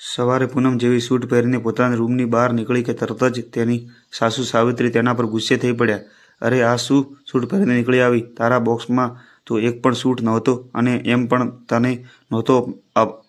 સવારે પૂનમ જેવી સૂટ પહેરીને પોતાના રૂમની બહાર નીકળી કે તરત જ તેની સાસુ સાવિત્રી તેના પર ગુસ્સે થઈ પડ્યા. અરે, આ શું સૂટ પહેરીને નીકળી આવી? તારા બોક્સમાં તો એક પણ સૂટ નહોતો અને એમ પણ તને નહોતો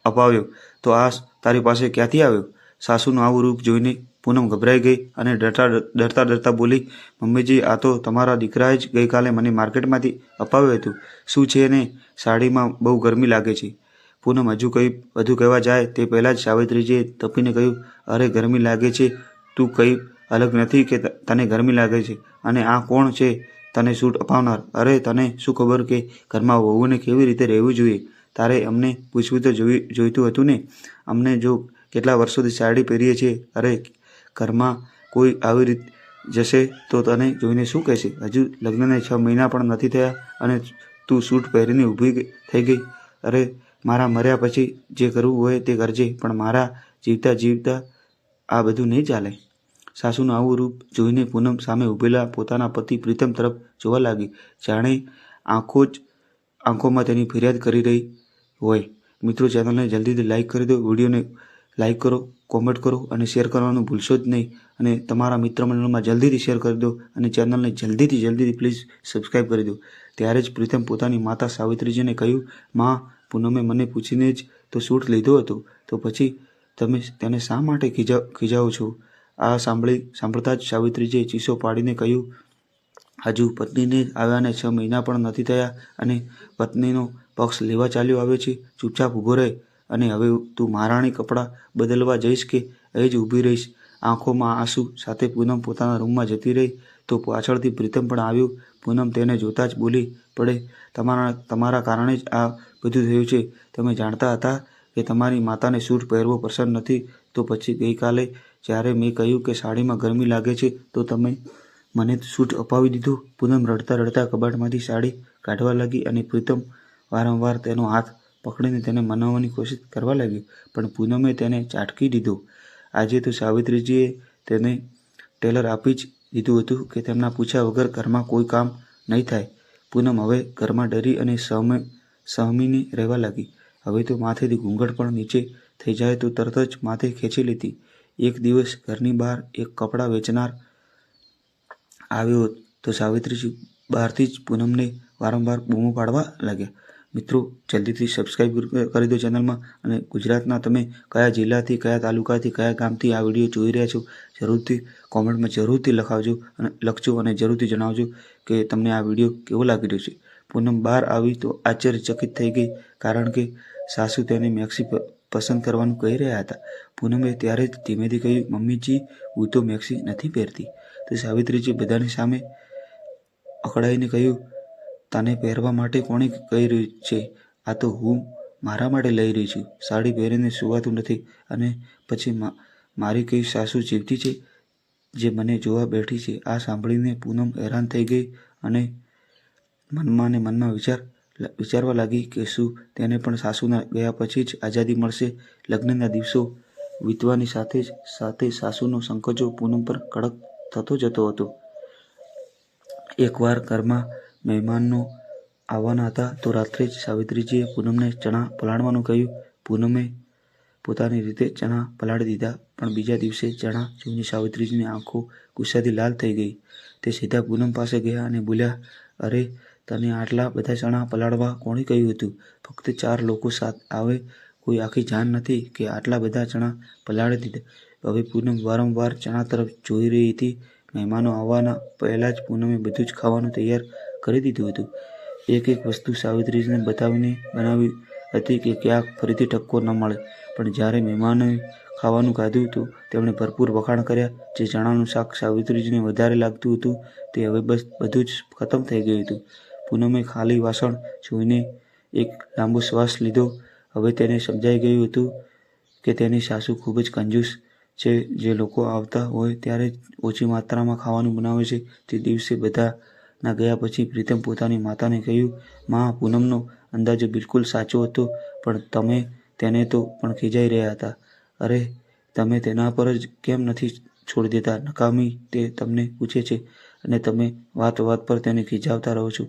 અપાવ્યો. તો આ તારી પાસે ક્યાંથી આવ્યો? સાસુનું આવું રૂપ જોઈને પૂનમ ગભરાઈ ગઈ અને ડરતા ડરતા ડરતા બોલી, મમ્મીજી, આ તો તમારા દીકરાએ જ ગઈકાલે મને માર્કેટમાંથી અપાવ્યું હતું. શું છે ને? સાડીમાં બહુ ગરમી લાગે છે. પૂનમ હજુ કંઈ વધુ કહેવા જાય તે પહેલાં જ સાવિત્રીજીએ તપીને કહ્યું, અરે, ગરમી લાગે છે. તું કંઈ અલગ નથી કે તને ગરમી લાગે છે. અને આ કોણ છે? તને સૂટ અપાવનાર. અરે, તને શું ખબર કે ઘરમાં વહુને કેવી રીતે રહેવું જોઈએ? તારે અમને પૂછવું તો જોઈ, જોઈતું હતું ને? અમને જો કેટલા વર્ષોથી સાડી પહેરીએ છીએ. અરે, ઘરમાં કોઈ આવી રીત જશે તો તને જોઈને શું કહેશે? હજુ લગ્નને છ મહિના પણ નથી થયા અને તું સૂટ પહેરીને ઊભી થઈ ગઈ. અરે મારા મર્યા પછી જે કરવું હોય તે કરજે, પણ મારા જીવતા જીવતા આ બધું નહીં ચાલે. સાસુનું આવું રૂપ જોઈને પૂનમ સામે ઊભેલા પોતાના પતિ પ્રીતમ તરફ જોવા લાગી. જાણે આંખો જ આંખોમાં તેની ફરિયાદ કરી રહી હોય. મિત્રો, ચેનલને જલ્દીથી લાઈક કરી દો, વિડીયોને લાઈક કરો, કોમેન્ટ કરો અને શેર કરવાનું ભૂલશો જ નહીં. અને તમારા મિત્ર મંડળમાં જલ્દીથી શેર કરી દો અને ચેનલને જલ્દીથી જલ્દીથી પ્લીઝ સબસ્ક્રાઈબ કરી દો. ત્યારે જ પ્રીતમ પોતાની માતા સાવિત્રીજીને કહ્યું, માં પૂનમે મને પૂછીને જ તો સૂટ લીધો હતો. તો પછી તમે તેને શા માટે ખીજા ખીજાઓ છો? આ સાંભળી, સાંભળતા જ સાવિત્રીજીએ ચીસો પાડીને કહ્યું, હજુ પત્નીને આવ્યાને છ મહિના પણ નથી થયા અને પત્નીનો પક્ષ લેવા ચાલ્યો આવે છે. ચૂપચાપ ઊભો રહે અને હવે તું મહારાણી કપડાં બદલવા જઈશ કે એ જ ઊભી રહીશ? આંખોમાં આંસુ સાથે પૂનમ પોતાના રૂમમાં જતી રહી તો પાછળથી પ્રીતમ પણ આવ્યું પૂનમ તેને જોતા જ બોલી, પડે, તમારા તમારા કારણે જ આ બધું થયું છે. તમે જાણતા હતા કે તમારી માતાને સૂટ પહેરવો પસંદ નથી, તો પછી ગઈકાલે જ્યારે મેં કહ્યું કે સાડીમાં ગરમી લાગે છે, તો તમે મને સૂટ અપાવી દીધું. પૂનમ રડતા રડતા કબાટમાંથી સાડી કાઢવા લાગી અને પ્રીતમ વારંવાર તેનો હાથ પકડીને તેને મનાવવાની કોશિશ કરવા લાગી પણ પૂનમે તેને ચાટકી દીધો. આજે તો સાવિત્રીજીએ તેને ટેલર આપી જ દીધું હતું કે તેમના પૂછ્યા વગર ઘરમાં કોઈ કામ નહીં થાય. પૂનમ હવે ઘરમાં ડરી અને સહમે, સહમીને રહેવા લાગી. હવે તો માથેથી ઘૂંઘટ પણ નીચે થઈ જાય તો તરત જ માથે ખેંચી લીધી. એક દિવસ ઘરની બહાર એક કપડાં વેચનાર આવ્યો તો સાવિત્રીજી બહારથી જ પૂનમને વારંવાર બૂમો પાડવા લાગ્યા. મિત્રો, જલ્દીથી સબસ્ક્રાઈબ કરી દો ચેનલમાં અને ગુજરાતના તમે કયા જિલ્લાથી, કયા તાલુકાથી, કયા ગામથી આ વીડિયો જોઈ રહ્યા છો, જરૂરથી કોમેન્ટમાં જરૂરથી લખાવજો અને લખજો અને જરૂરથી જણાવજો કે તમને આ વીડિયો કેવો લાગી રહ્યો છે. પૂનમ બહાર આવી તો આશ્ચર્યચકિત થઈ ગઈ, કારણ કે સાસુ તેને મેક્સી પસંદ કરવાનું કહી રહ્યા હતા. પૂનમે ત્યારે જ ધીમેથી કહ્યું, મમ્મીજી, હું તો મેક્સી નથી પહેરતી. તો સાવિત્રીજી બધાની સામે અકળાઈને કહ્યું તને પહેરવા માટે કોણે કહી રહ્યું છે? આ તો હું મારા માટે લઈ રહી છું. સાડી પહેરીને સુવાતું નથી. અને પછી મારી કઈ સાસુ જીવતી છે જે મને જોવા બેઠી છે? આ સાંભળીને પૂનમ હેરાન થઈ ગઈ અને મનમાં ને મનમાં વિચાર, વિચારવા લાગી કે શું તેને પણ સાસુના ગયા પછી જ આઝાદી મળશે? લગ્નના દિવસો વીતવાની સાથે જ, સાથે સાસુનો સંકોચો પૂનમ પર કડક થતો જતો હતો. એકવાર ઘરમાં મહેમાનો આવવાના હતા તો રાત્રે જ સાવિત્રીજીએ પૂનમને ચણા પલાળવાનું કહ્યું. પૂનમે પોતાની રીતે ચણા પલાળી દીધા, પણ બીજા દિવસે ચણા જોઈને સાવિત્રીજીની આંખો ગુસ્સાથી લાલ થઈ ગઈ. તે સીધા પૂનમ પાસે ગયા અને બોલ્યા, અરે, તને આટલા બધા ચણા પલાળવા કોણે કહ્યું હતું? ફક્ત ચાર લોકો સાથ આવે, કોઈ આખી જાન નથી કે આટલા બધા ચણા પલાળી દીધા. હવે પૂનમ વારંવાર ચણા તરફ જોઈ રહી હતી. મહેમાનો આવવાના પહેલાં જ પૂનમે બધું જ ખાવાનું તૈયાર કરી દીધું હતું. એક એક વસ્તુ સાવિત્રીજીને બતાવીને બનાવી હતી કે ક્યાંક ફરીથી ટક્કો ન મળે. પણ જ્યારે મહેમાનોએ ખાવાનું ખાધું હતું તેમણે ભરપૂર વખાણ કર્યા. જે ચણાનું શાક સાવિત્રીજીને વધારે લાગતું હતું તે હવે બસ બધું જ ખતમ થઈ ગયું હતું. પૂનમે ખાલી વાસણ જોઈને એક લાંબો શ્વાસ લીધો. હવે તેને સમજાઈ ગયું હતું કે તેની સાસુ ખૂબ જ કંજૂસ છે. જે લોકો આવતા હોય ત્યારે ઓછી માત્રામાં ખાવાનું બનાવે છે. તે દિવસે બધાના ગયા પછી પ્રીતમ પોતાની માતાને કહ્યું, માં, પૂનમનો અંદાજો બિલકુલ સાચો હતો, પણ તમે તેને તો પણ ખીજાઈ રહ્યા હતા. અરે, તમે તેના પર જ કેમ નથી છોડી દેતા? નકામી તે તમને પૂછે છે અને તમે વાત વાત પર તેને ખીજાવતા રહો છો.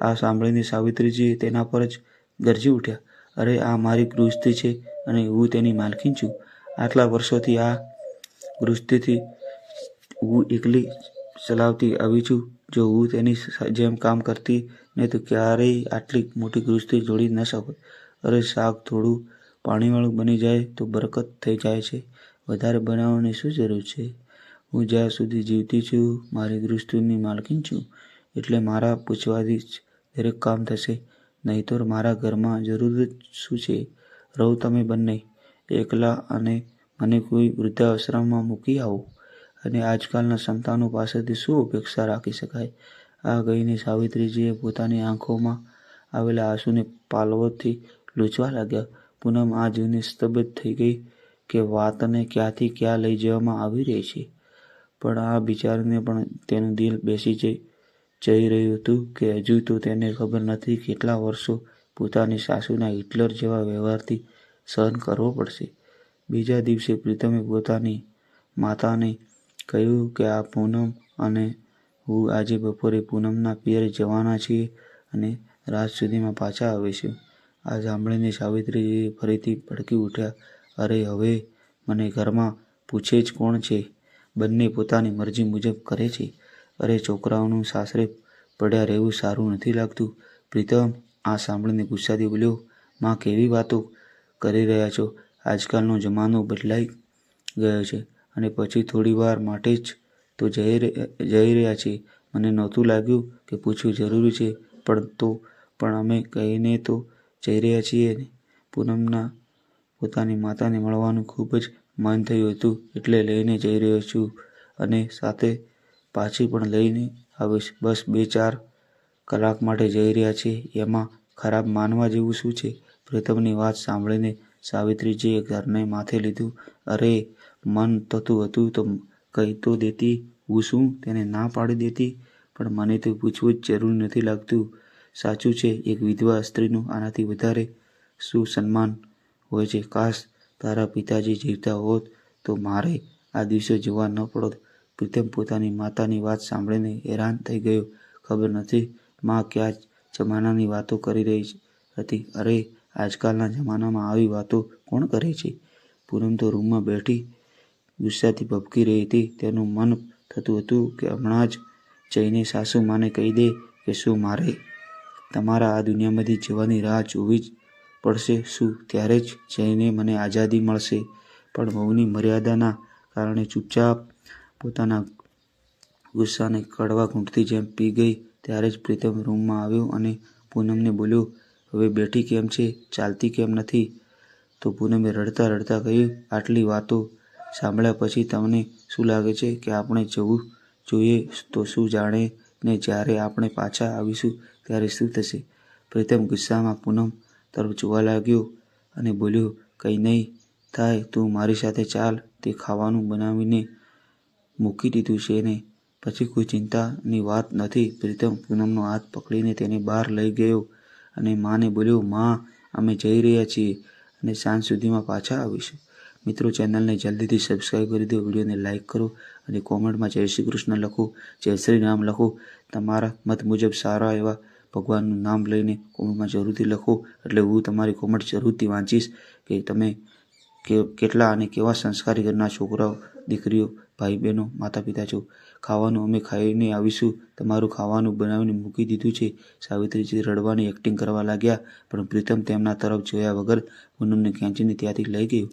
આ સાંભળીને સાવિત્રીજી તેના પર જ ગરજી ઉઠ્યા. અરે, આ મારી ગૃહસ્થી છે અને હું તેની માલકીન છું. આટલા વર્ષોથી આ ગૃહસ્થિથી હું એકલી ચલાવતી આવી છું. જો હું તેની જેમ કામ કરતી ને તો ક્યારેય આટલી મોટી ગૃહस्थિ જોડી ન શકત અરે શાક થોડું પાણીવાળું બની જાય તો બરકત થઈ જાય છે. વધારે બનાવવાની શું જરૂર છે? હું જ્યાં સુધી જીવતી છું, મારી ગૃહસ્થિની માલકીન છું. એટલે મારા પૂછવાથી જ દરેક કામ થશે. નહીંતર મારા ઘરમાં જરૂર જ શું છે? રહો તમે બંને. એકલા અને મને કોઈ વૃદ્ધાશ્રમમાં મૂકી આવો. અને આજકાલના સંતાનો પાસેથી શું અપેક્ષા રાખી શકાય? આ ગઈને સાવિત્રીજીએ પોતાની આંખોમાં આવેલા આંસુને પાલવોથી લૂછવા લાગ્યા. પૂનમ આ જોઈને સ્તબ્ધ થઈ ગઈ કે વાતને ક્યાંથી ક્યાં લઈ જવામાં આવી રહી છે. પણ આ બિચારીને પણ તેનું દિલ બેસી જઈ જઈ રહ્યું હતું કે હજુ તો તેને ખબર નથી કેટલા વર્ષો પોતાની સાસુના હિટલર જેવા વ્યવહારથી સહન કરવો પડશે. બીજા દિવસે પ્રીતમે પોતાની માતાને કહ્યું કે આ પૂનમ અને હું આજે બપોરે પૂનમના પિયર જવાના છીએ અને રાત સુધીમાં પાછા આવીશું આ સાંભળીને સાવિત્રીજી ફરીથી ભડકી ઉઠ્યા. અરે હવે મને ઘરમાં પૂછે જ કોણ છે? બંને પોતાની મરજી મુજબ કરે છે. અરે છોકરાઓનું સાસરે પડ્યા રહેવું સારું નથી લાગતું. પ્રીતમ, આ સાંભળીને ગુસ્સાથી બોલ્યો, માં કેવી વાતો કરી રહ્યા છો? આજકાલનો જમાનો બદલાઈ ગયો છે. અને પછી થોડી વાર માટે જ તો જઈ જઈ રહ્યા છીએ. મને નહોતું લાગ્યું કે પૂછવું જરૂરી છે, પણ તો, પણ અમે કહીને તો જઈ રહ્યા છીએ ને. પૂનમના પોતાની માતાને મળવાનું ખૂબ જ મન થયું હતું, એટલે લઈને જઈ રહ્યો છું અને સાથે પાછી પણ લઈને આવીશ. બસ બે ચાર કલાક માટે જઈ રહ્યા છીએ. એમાં ખરાબ માનવા જેવું શું છે? પ્રીતમની વાત સાંભળીને સાવિત્રીજીએ ઘરને માથે લીધું. અરે મન થતું હતું તો કહી તો દેતી, હું શું તેને ના પાડી દેતી? પણ મને તો પૂછવું જ જરૂર નથી લાગતું. સાચું છે, એક વિધવા સ્ત્રીનું આનાથી વધારે શું સન્માન હોય છે? કાશ તારા પિતાજી જીવતા હોત તો મારે આ દિવસે જોવા ન પડત. પ્રીતમ પોતાની માતાની વાત સાંભળીને હેરાન થઈ ગયો. ખબર નથી માં ક્યાં જમાનાની વાતો કરી રહી હતી. અરે, આજકાલના જમાનામાં આવી વાતો કોણ કરે છે? પૂનમ તો રૂમમાં બેઠી ગુસ્સાથી ભભકી રહી હતી. તેનું મન થતું હતું કે હમણાં જ જઈને સાસુ માને કહી દે કે શું મારે તમારા આ દુનિયામાંથી જવાની રાહ જોવી જ પડશે. શું ત્યારે જ જઈને મને આઝાદી મળશે? પણ વહુની મર્યાદાના કારણે ચૂપચાપ પોતાના ગુસ્સાને કડવા ઘૂંટતી જેમ પી ગઈ. ત્યારે જ પ્રીતમ રૂમમાં આવ્યો અને પૂનમને બોલ્યો, હવે બેઠી કેમ છે? ચાલતી કેમ નથી? તો પૂનમે રડતા રડતા કહ્યું, આટલી વાતો સાંભળ્યા પછી તમને શું લાગે છે કે આપણે જવું જોઈએ? તો શું જાણે ને જ્યારે આપણે પાછા આવીશું, ત્યારે શું થશે? પ્રીતમ ગુસ્સામાં પૂનમ તરફ જોવા લાગ્યો અને બોલ્યો, કંઈ નહીં, થાય, તું મારી સાથે ચાલ. તે ખાવાનું બનાવીને મૂકી દીધું છે ને. પછી કોઈ ચિંતાની વાત નથી. પ્રીતમ પૂનમનો હાથ પકડીને તેને બહાર લઈ ગયો અને માને બોલ્યો, માં, અમે જઈ રહ્યા છીએ અને સાંજ સુધીમાં પાછા આવીશું. મિત્રો, ચેનલને જલ્દીથી સબસ્ક્રાઈબ કરી દો, વિડીયોને લાઇક કરો અને કોમેન્ટમાં જય શ્રી કૃષ્ણ લખો, જય શ્રી રામ લખો. તમારા મત મુજબ સારા એવા ભગવાનનું નામ લઈને કોમેન્ટમાં જરૂરથી લખો. એટલે હું તમારી કોમેન્ટ જરૂરથી વાંચીશ કે તમે કેટલા અને કેવા સંસ્કારી ઘરના છોકરાઓ, દીકરીઓ ભાઈ બહેનો માતા પિતા છો. ખાવાનું અમે ખાઈને આવીશું. તમારું ખાવાનું બનાવીને મૂકી દીધું છે. સાવિત્રીજી રડવાની એક્ટિંગ કરવા લાગ્યા, પણ પ્રીતમ તેમના તરફ જોયા વગર પૂનમને ખેંચીને ત્યાંથી લઈ ગયો.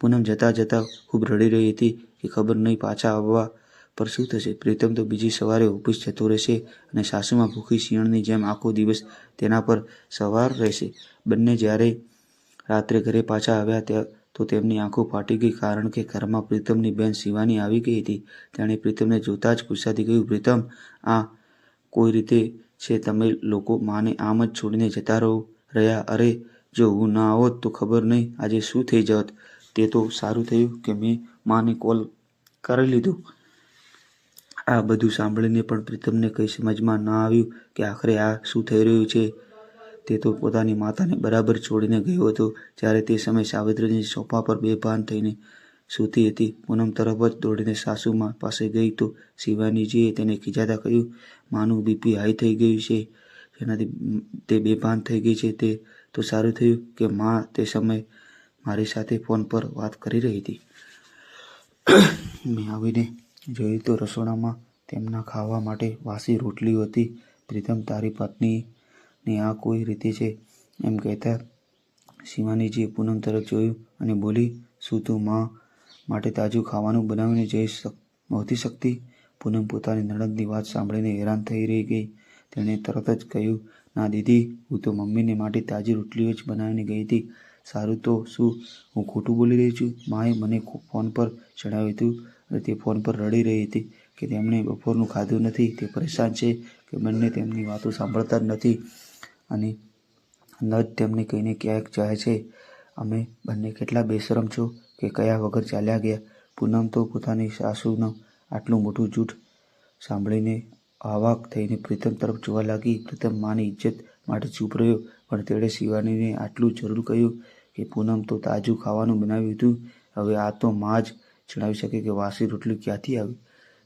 પૂનમ જતાં જતાં ખૂબ રડી રહી હતી કે ખબર નહીં પાછા આવવા પર શું થશે. પ્રીતમ તો બીજી સવારે ઓફિસ જતો રહેશે અને સાસુમાં ભૂખી શિયાળની જેમ આખો દિવસ તેના પર સવાર રહેશે. બંને જ્યારે રાત્રે ઘરે પાછા આવ્યા ત્યાં તો તેમની આંખો ફાટી ગઈ કારણ કે ઘરમાં પ્રીતમની બેન શિવાની આવી ગઈ હતી. તેણે પ્રીતમને જોતા જ ગુસ્સાથી કહ્યું, પ્રીતમ, આ કોઈ રીતે છે? તમે લોકો માને આમ જ છોડીને જતા રહો રહ્યા? અરે, જો હું ના આવત તો ખબર નહીં આજે શું થઈ જત. તે તો સારું થયું કે મેં માને કોલ કરી લીધો. આ બધું સાંભળીને પણ પ્રીતમને કંઈ સમજમાં ના આવ્યું કે આખરે આ શું થઈ રહ્યું છે. તે તો પોતાની માતાને બરાબર છોડીને ગયો હતો, જ્યારે તે સમયે સાવિત્રીની સોફા પર બેભાન થઈને સૂતી હતી. પૂનમ તરફ જ દોડીને સાસુમાં પાસે ગઈ તો શિવાનીજીએ તેને ખીજાતા કહ્યું, માનું બીપી હાઈ થઈ ગયું છે. જેનાથી તે બેભાન થઈ ગઈ છે તે તો સારું થયું કે મા તે સમયે મારી સાથે ફોન પર વાત કરી રહી હતી. મેં આવીને જોયું તો રસોડામાં તેમના ખાવા માટે વાસી રોટલીઓ હતી. પ્રીતમ, તારી પત્નીની આ કોઈ રીતે છે? એમ કહેતા શિવાનીજીએ પૂનમ તરફ જોયું અને બોલી, શું તું મા માટે તાજું ખાવાનું બનાવીને જઈ નહોતી શકતી? પૂનમ પોતાની નણંદની વાત સાંભળીને હેરાન થઈ રહી ગઈ. તેણે તરત જ કહ્યું, ના દીદી, હું તો મમ્મીને માટે તાજી રોટલીઓ જ બનાવીને ગઈ હતી. સારું તો શું? હું ખોટું બોલી રહી છું? માએ મને ફોન પર જણાવ્યું હતું અને તે ફોન પર રડી રહી હતી કે તેમણે બપોરનું ખાધું નથી. તે પરેશાન છે કે બંને તેમની વાતો સાંભળતા જ નથી અને ન જ તેમને કહીને ક્યાંક જાય છે. અમે બંને કેટલા બેશરમ છો કે કયા વગર ચાલ્યા ગયા? પૂનમ તો પોતાની સાસુનું આટલું મોટું જૂઠ સાંભળીને અવાક થઈને પ્રીતમ તરફ જોવા લાગી. પ્રીતમ માની ઇજ્જત માટે ચૂપ રહ્યો, પણ તેણે શિવાનીને આટલું જરૂર કહ્યું કે પૂનમ તો તાજું ખાવાનું બનાવ્યું હતું. હવે આ તો માં જ જણાવી શકે કે વાસી રોટલી ક્યાંથી આવી?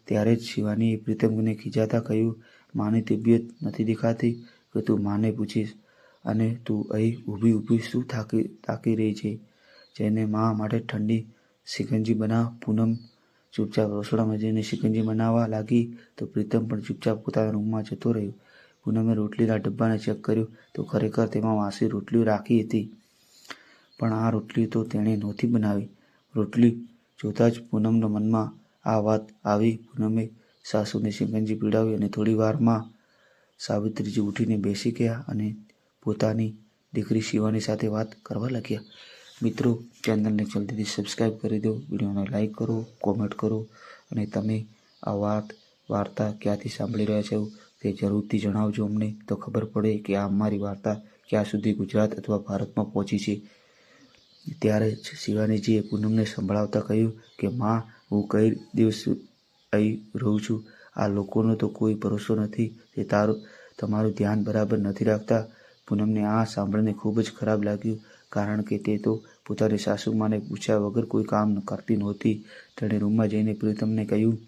ત્યારે જ શિવાનીએ પ્રીતમને ખીજાતા કહ્યું, માની તબિયત નથી દેખાતી કે તું માને પૂછીશ? અને તું અહીં ઊભી ઊભી શું થાકી તાકી રહી છે? જઈને મા માટે ઠંડી શિકંજી બનાવ. પૂનમ ચૂપચાપ રસોડામાં જઈને શિકંજી બનાવવા લાગી તો પ્રીતમ પણ ચૂપચાપ પોતાના રૂમમાં જતો રહ્યો. પૂનમે રોટલીના ડબ્બાને ચેક કર્યું તો ખરેખર તેમાં વાસી રોટલીઓ રાખી હતી. પણ આ રોટલી તો તેણે નહોતી બનાવી. રોટલી જોતાં જ પૂનમના મનમાં આ વાત આવી. પૂનમે સાસુને શિકંજી પીડાવી અને થોડી વારમાં સાવિત્રીજી ઉઠીને બેસી ગયા અને પોતાની દીકરી શિવાની સાથે વાત કરવા લાગ્યા. મિત્રો, ચેનલને જલ્દીથી સબસ્ક્રાઈબ કરી દો, વિડીયોને લાઈક કરો, કોમેન્ટ કરો અને તમે આ વાત, વાર્તા ક્યાંથી સાંભળી રહ્યા છો તે જરૂરથી જણાવજો અમને. તો ખબર પડે કે આ અમારી વાર્તા ક્યાં સુધી ગુજરાત અથવા ભારતમાં પહોંચી છે. ત્યારે જ શિવાનીજીએ પૂનમને સંભળાવતા કહ્યું કે, માં, હું કઈ દિવસ આવી રહું છું? આ લોકોનો તો કોઈ ભરોસો નથી. તે તારું, તમારું ધ્યાન બરાબર નથી રાખતા. પૂનમને આ સાંભળીને ખૂબ જ ખરાબ લાગ્યું, કારણ કે તે તો પોતાની સાસુમાને પૂછ્યા વગર કોઈ કામ કરતી નહોતી. તેણે રૂમમાં જઈને પ્રીતમને કહ્યું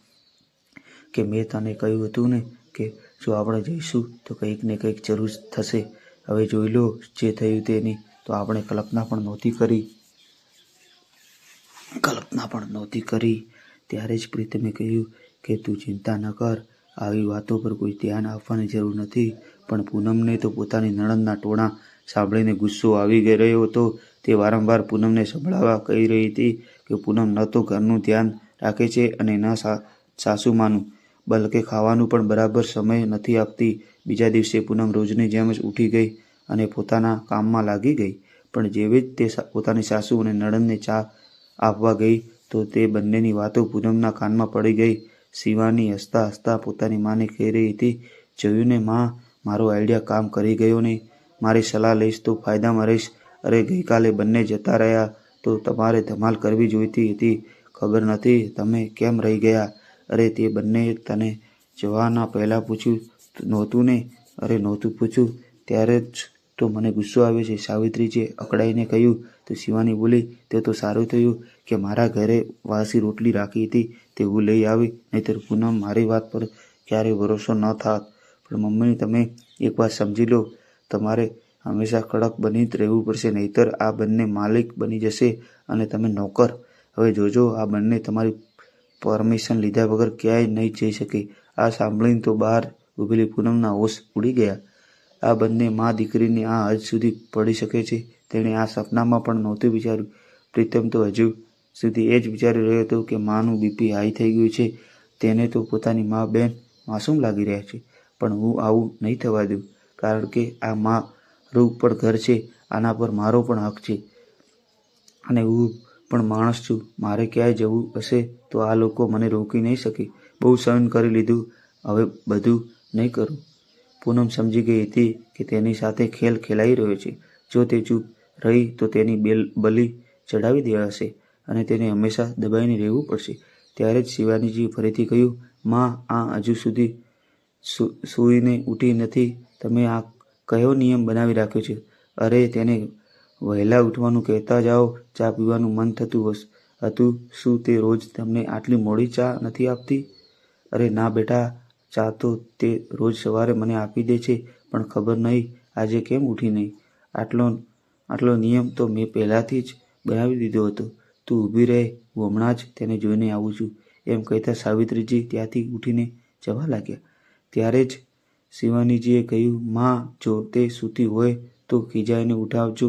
કે, મેં તને કહ્યું હતું ને કે, જો આપણે જઈશું તો કંઈક ને કંઈક જરૂર થશે. હવે જોઈ લો જે થયું તેની. તો આપણે કલ્પના પણ નહોતી કરી. કલ્પના પણ નહોતી કરી. ત્યારે જ પ્રીતમે કહ્યું કે તું ચિંતા ન કર, આવી વાતો પર કોઈ ધ્યાન આપવાની જરૂર નથી. પણ પૂનમને તો પોતાની નણંદના ટોણા સાંભળીને ગુસ્સો આવી ગઈ રહ્યો હતો. તે વારંવાર પૂનમને સંભળાવવા કહી રહી હતી કે પૂનમ ન તો ઘરનું ધ્યાન રાખે છે અને ન સાસુમાનું, બલકે ખાવાનું પણ બરાબર સમય નથી આપતી. બીજા દિવસે પૂનમ રોજની જેમ જ ઉઠી ગઈ. અને પોતાના કામમાં લાગી ગઈ. પણ જેવી જ તે પોતાની સાસુ અને નણંદને ચા આપવા ગઈ, તો તે બંનેની વાતો પૂનમના કાનમાં પડી ગઈ. શિવાની હસતા હસતા પોતાની માને કહી રહી હતી જોયું ને માં, મારો આઈડિયા કામ કરી ગયો ને. મારી સલાહ લઈશ તો ફાયદામાં રહીશ. અરે, ગઈકાલે બંને જતા રહ્યા તો તમારે ધમાલ કરવી જોઈતી હતી. ખબર નથી તમે કેમ રહી ગયા. અરે, તે બંને તને જવાના પહેલાં પૂછ્યું નહોતું ને? અરે, નહોતું પૂછ્યું. ત્યારે જ તો મને ગુસ્સો આવે છે. સાવિત્રીજીએ અકળાઈને કહ્યું, તો શિવાની બોલી, તે તો સારું થયું કે મારા ઘરે વાસી રોટલી રાખી હતી તે હું લઈ આવી, નહીંતર પૂનમ મારી વાત પર ક્યારેય ભરોસો ન થાત. પણ મમ્મી, તમે એક વાત સમજી લો, તમારે હંમેશા કડક બની જ રહેવું પડશે, નહીંતર આ બંને માલિક બની જશે અને તમે નોકર. હવે જોજો, આ બંને તમારી પરમિશન લીધા વગર ક્યાંય નહીં જઈ શકે. આ સાંભળીને તો બહાર ઊભેલી પૂનમના હોશ ઉડી ગયા. આ બંને મા દીકરીની આ હદ સુધી પડી શકે છે. તેણે આ સપનામાં પણ નહોતું વિચાર્યું. પ્રીતમ તો હજુ સુધી એ જ વિચારી રહ્યો હતો કે માનું બીપી હાઈ થઈ ગયું છે. તેને તો પોતાની મા બેન માસૂમ લાગી રહ્યા છે. પણ હું આવું નહીં થવા દઉં, કારણ કે આ મા મારું પણ ઘર છે. આના પર મારો પણ હક છે. અને હું પણ માણસ છું. મારે ક્યાંય જવું હશે તો આ લોકો મને રોકી નહીં શકે. બહુ સહન કરી લીધું. હવે બધું નહીં કરું. પૂનમ સમજી ગઈ હતી કે તેની સાથે ખેલ ખેલાઈ રહ્યો છે. જો તે ચૂપ રહી તો તેની બેલ બલી ચડાવી દેવાશે અને તેને હંમેશા દબાઈને રહેવું પડશે. ત્યારે જ શિવાનીજી ફરીથી કહ્યું, માં, આ હજુ સુધી સૂઈને ઉઠી નથી. તમે આ કયો નિયમ બનાવી રાખ્યો છે? અરે, તેને વહેલા ઉઠવાનું કહેતા જાઓ. ચા પીવાનું મન થતું હશ- હતું શું તે રોજ તમને આટલી મોડી ચા નથી આપતી? અરે, ના બેટા ચા તો રોજ સવારે મને આપી દે છે, પણ ખબર નહીં આજે કેમ ઉઠી નહીં. આટલો આટલો નિયમ તો મેં પહેલાંથી જ બનાવી દીધો હતો. તું ઊભી રહે, હું હમણાં જ તેને જોઈને આવું છું. એમ કહેતા સાવિત્રીજી ત્યાંથી ઉઠીને જવા લાગ્યા. ત્યારે જ શિવાનીજીએ કહ્યું, માં, જો તે સૂતી હોય તો ખીજાઈને ઉઠાવજો.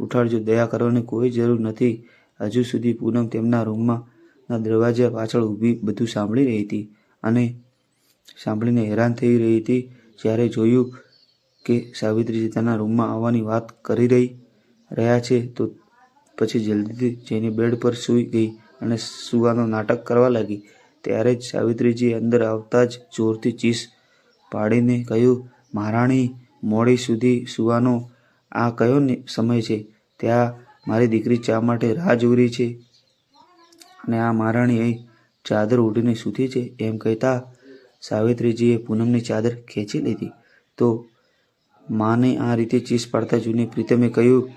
ઉઠાડજો, દયા કરવાની કોઈ જરૂર નથી. હજુ સુધી પૂનમ તેમના રૂમમાં દરવાજા પાછળ ઊભી બધું સાંભળી રહી હતી અને સાંભળીને હેરાન થઈ રહી હતી. જ્યારે જોયું કે સાવિત્રીજી તેના રૂમમાં આવવાની વાત કરી રહી રહ્યા છે, તો પછી જલ્દીથી જઈને બેડ પર સૂઈ ગઈ અને સૂવાનું નાટક કરવા લાગી. ત્યારે જ સાવિત્રીજી અંદર આવતા જ જોરથી ચીસ પાડીને કહ્યું, મહારાણી, મોડી સુધી સૂવાનો આ કયો સમય છે? ત્યાં મારી દીકરી ચા માટે રાહ જોરી છે અને આ મહારાણી અહીં ચાદર ઓઢીને સૂતી છે. એમ કહેતા સાવિત્રીજીએ પૂનમની ચાદર ખેંચી લીધી. તો માને આ રીતે ચીસ પાડતા જોઈને પ્રીતમે કહ્યું,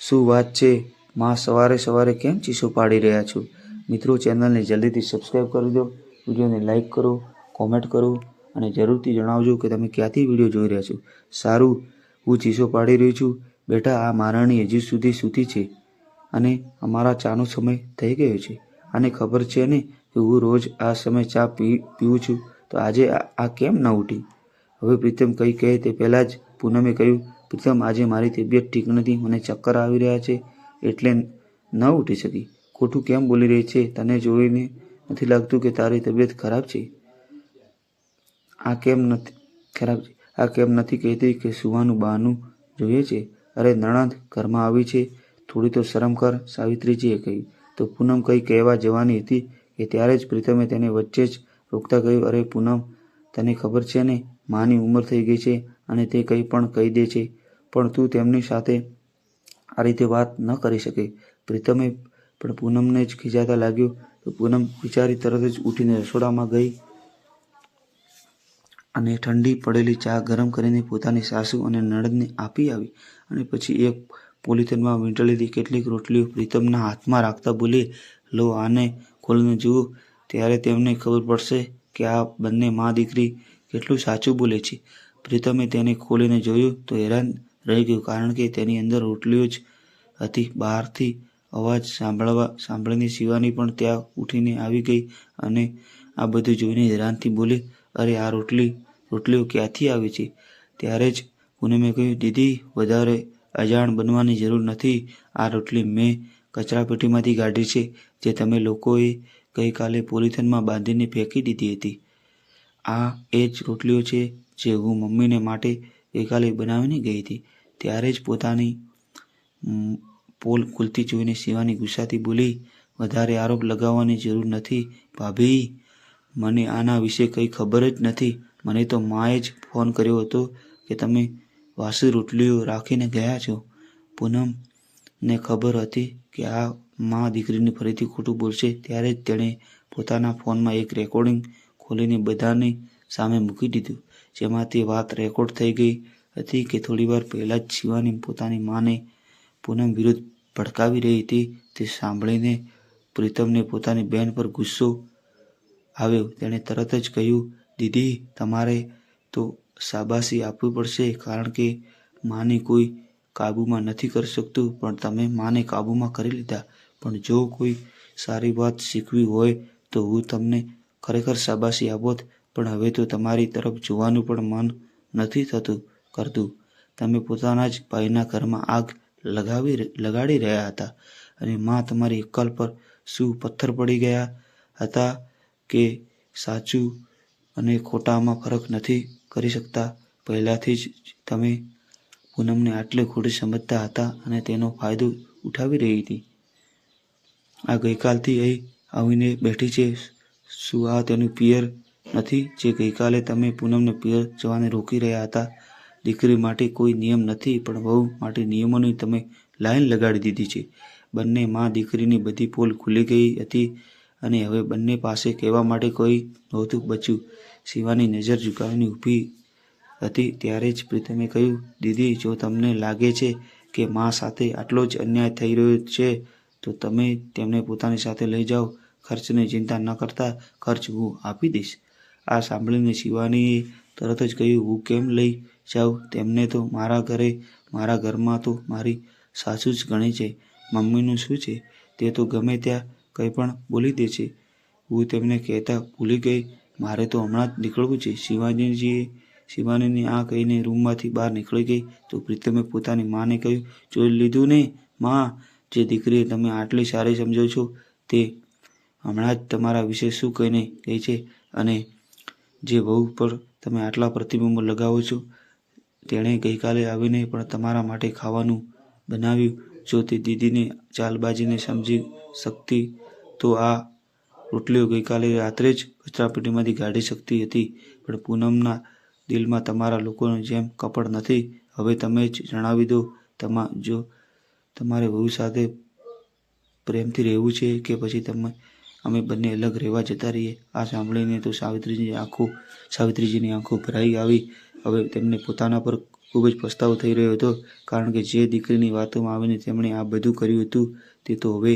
શું વાત છે? માં સવારે સવારે કેમ ચીસો પાડી રહ્યા છો? મિત્રો, ચેનલને જલ્દીથી સબસ્ક્રાઈબ કરી દો, વિડીયોને લાઇક કરો, કોમેન્ટ કરો અને જરૂરથી જણાવજો કે તમે ક્યાંથી વીડિયો જોઈ રહ્યા છો. સારું, હું ચીસો પાડી રહ્યો છું. બેટા, આ મહારાણી હજી સુધી સૂતી છે અને અમારા ચાનો સમય થઈ ગયો છે. આને ખબર છે ને કે હું રોજ આ સમય ચા પી પીઉં છું? તો આજે આ કેમ ન ઉઠી? હવે પ્રીતમ કંઈ કહે તે પહેલાં જ પૂનમે કહ્યું, પ્રીતમ, આજે મારી તબિયત ઠીક નથી, મને ચક્કર આવી રહ્યા છે, એટલે ન ઉઠી શકી. ખોટું કેમ બોલી રહી છે? તને જોઈને નથી લાગતું કે તારી તબિયત ખરાબ છે? આ કેમ નથી ખરાબ છે? આ કેમ નથી કહેતી કે સુવાનું બહાનું જોઈએ છે? અરે, નણંદ ઘરમાં આવી છે. થોડી તો શરમ કર, સાવિત્રીજીએ કહ્યું. તો પૂનમ કંઈ કહેવા જવાની હતી કે ત્યારે જ પ્રીતમે તેને વચ્ચે જ રોકતા કહ્યું, અરે પૂનમ, તને ખબર છે ને, માની ઉંમર થઈ ગઈ છે અને તે કંઈ પણ કહી દે છે. પણ તું તેમની સાથે આ રીતે વાત ન કરી શકે. પ્રીતમે પણ પૂનમને જ ખીજાતા લાગ્યું. તો પૂનમ વિચારી તરત જ ઉઠીને રસોડામાં ગઈ અને ઠંડી પડેલી ચા ગરમ કરીને પોતાની સાસુ અને નણંદને આપી આવી અને પછી એક પોલિથીનમાં વીંટળેલી કેટલીક રોટલીઓ પ્રીતમના હાથમાં રાખતા બોલી, લો આને ખોલીને જુઓ. ત્યારે તેમને ખબર પડશે કે આ બંને મા દીકરી કેટલું સાચું બોલે છે. પ્રીતમે તેને ખોલીને જોયું તો હેરાન રહી ગયું કારણ કે તેની અંદર રોટલીઓ જ હતી. બહારથી અવાજ સાંભળવા, સાંભળીને શિવાની પણ ત્યાં ઉઠીને આવી ગઈ અને આ બધું જોઈને હેરાનથી બોલી, અરે, આ રોટલી, રોટલીઓ ક્યાંથી આવી છે? ત્યારે જ પૂનમે કહ્યું, દીદી, વધારે અજાણ બનવાની જરૂર નથી. આ રોટલી મેં કચરાપેટીમાંથી કાઢી છે, જે તમે લોકોએ ગઈકાલે પોલિથીનમાં બાંધીને ફેંકી દીધી હતી. આ એ જ રોટલીઓ છે જે હું મમ્મીને માટે ગઈકાલે બનાવીને ગઈ હતી. ત્યારે જ પોતાની પોલ ખુલતી જોઈને શિવાની ગુસ્સાથી બોલી, વધારે આરોપ લગાવવાની જરૂર નથી, ભાભી. મને આના વિશે કંઈ ખબર જ નથી. મને તો માએ જ ફોન કર્યો હતો કે તમે વાસી રોટલીઓ રાખીને ગયા છો. પૂનમને ખબર હતી કે આ મા દીકરીને ફરીથી ખોટું બોલશે, ત્યારે જ તેણે પોતાના ફોનમાં એક રેકોર્ડિંગ ખોલીને બધાની સામે મૂકી દીધું, જેમાં તે વાત રેકોર્ડ થઈ ગઈ હતી કે થોડીવાર પહેલાં જ શિવાની પોતાની માને પૂનમ વિરુદ્ધ ભડકાવી રહી હતી. તે સાંભળીને પ્રીતમને પોતાની બહેન પર ગુસ્સો આવ્યો. તેણે તરત જ કહ્યું, દીદી, તમારે તો શાબાશી આપવી પડશે, કારણ કે માની કોઈ કાબૂમાં નથી કરી શકતું, પણ તમે માને કાબૂમાં કરી લીધા. પણ જો કોઈ સારી વાત શીખવી હોય, તો હું તમને ખરેખર શાબાશી આપોત પણ હવે તો તમારી તરફ જોવાનું પણ મન નથી થતું કરતું. તમે પોતાના જ ભાઈના ઘરમાં આગ લગાવી લગાડી રહ્યા હતા અને માં તમારી એકલ પર શું પથ્થર પડી ગયા હતા કે સાચું અને ખોટામાં ફરક નથી કરી શકતા? પહેલાંથી જ તમે પૂનમને આટલે ખોટી સમજતા હતા અને તેનો ફાયદો ઉઠાવી રહી હતી. આ ગઈકાલથી અહીં આવીને બેઠી છે. શું આ તેનું પિયર નથી? જે ગઈકાલે તમે પૂનમને પિયર જવાને રોકી રહ્યા હતા. દીકરી માટે કોઈ નિયમ નથી, પણ વહુ માટે નિયમોની તમે લાઈન લગાડી દીધી છે. બંને મા દીકરીની બધી પોલ ખુલી ગઈ હતી અને હવે બંને પાસે કહેવા માટે કોઈ નહોતું બચ્યું. શિવાની નજર ઝુકાવીને ઊભી હતી, ત્યારે જ પ્રીતમે કહ્યું, દીદી, જો તમને લાગે છે કે મા સાથે આટલો જ અન્યાય થઈ રહ્યો છે, તો તમે તેમને પોતાની સાથે લઈ જાઓ. ખર્ચની ચિંતા ન કરતા, ખર્ચ હું આપી દઈશ. આ સાંભળીને શિવાનીએ તરત જ કહ્યું, હું કેમ લઈ જાઉં? તેમને તો મારા ઘરે, મારા ઘરમાં તો મારી સાસુ જ ગણી છે. મમ્મીનું શું છે? તે તો ગમે ત્યાં કંઈ પણ બોલી દે છે. હું તેમને કહેતા ભૂલી ગઈ. મારે તો હમણાં જ નીકળવું છે. શિવાનીજીએ શિવાનીની આ કહીને રૂમમાંથી બહાર નીકળી ગઈ. તો પ્રીતમે પોતાની માને કહ્યું, જોઈ લીધું ને, માં? જે દીકરીએ તમે આટલી સારી સમજો છો તે હમણાં જ તમારા વિશે શું કહીને કહી છે અને જે વહુ પર તમે આટલા પ્રતિબિંબ લગાવો છો, તેણે ગઈકાલે આવીને પણ તમારા માટે ખાવાનું બનાવ્યું. જો તે દીદીને ચાલબાજીને સમજી શકતી, તો આ રોટલીઓ ગઈકાલે રાત્રે જ કચરાપેટીમાંથી કાઢી શકતી હતી. પણ પૂનમના દિલમાં તમારા લોકોની જેમ કપડ નથી. હવે તમે જ જણાવી દો, તમા, જો તમારે વહુ સાથે પ્રેમથી રહેવું છે કે પછી તમે, અમે બંને અલગ રહેવા જતા રહીએ. આ સાંભળીને તો સાવિત્રીની આંખો, સાવિત્રીજીની આંખો ભરાઈ આવી. હવે તેમને પોતાના પર ખૂબ જ પસ્તાવો થઈ રહ્યો હતો, કારણ કે જે દીકરીની વાતોમાં આવીને તેમણે આ બધું કર્યું હતું, તે તો હવે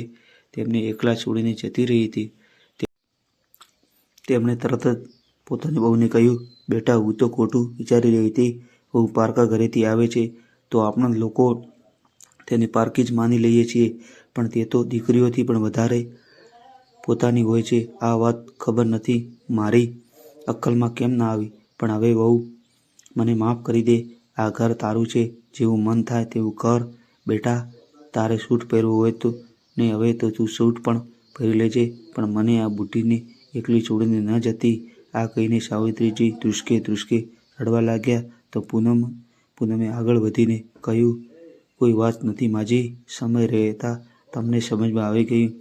તેમને એકલા છોડીને જતી રહી હતી. તેમણે તરત જ પોતાની બહુને કહ્યું, બેટા, હું તો ખોટું વિચારી રહી હતી. હું પારકા ઘરેથી આવે છે, તો આપણા લોકો તેને પારકી જ માની લઈએ છીએ. પણ તે તો દીકરીઓથી પણ વધારે પોતાની હોય છે. આ વાત ખબર નથી મારી. અક્કલમાં કેમ ના આવી? પણ હવે વહુ, મને માફ કરી દે. આ ઘર તારું છે. જેવું મન થાય તેવું કર. બેટા, તારે સૂટ પહેરવું હોય તો ને હવે તો તું સૂટ પણ પહેરી લેજે. પણ મને આ બુઢીને એકલી છોડીને ન જતી. આ કહીને સાવિત્રીજી ધ્રુસકે ધ્રુસકે રડવા લાગ્યા તો પૂનમ, પૂનમે આગળ વધીને કહ્યું, કોઈ વાત નથી માજી, સમય રહેતા તમને સમજમાં આવી ગયું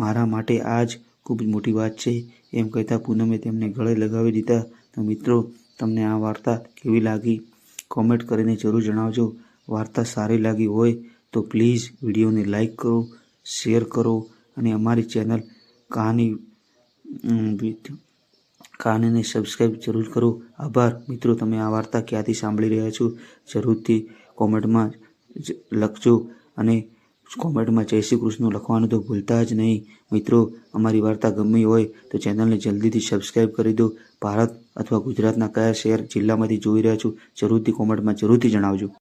મારા માટે આ જ ખૂબ જ મોટી વાત છે. એમ કહેતા પૂનમે તેમને ગળે લગાવી દીધા. તો મિત્રો, તમને આ વાર્તા કેવી લાગી? કોમેન્ટ કરીને જરૂર જણાવજો. વાર્તા સારી લાગી હોય તો પ્લીઝ વિડીયોને લાઈક કરો, શેર કરો અને અમારી ચેનલ કહાની વિથ સબસ્ક્રાઈબ જરૂર કરો. આભાર. મિત્રો, તમે આ વાર્તા ક્યાંથી સાંભળી રહ્યા છો? જરૂરથી કોમેન્ટમાં લખજો અને કોમેન્ટમાં જય શ્રી કૃષ્ણ લખવાનું તો ભૂલતા જ નહીં. મિત્રો, અમારી વાર્તા ગમી હોય તો ચેનલને જલ્દીથી સબસ્ક્રાઈબ કરી દો. ભારત અથવા ગુજરાતના કયા શહેર જિલ્લામાંથી જોઈ રહ્યા છો? જરૂરથી કોમેન્ટમાં જરૂરથી જણાવજો.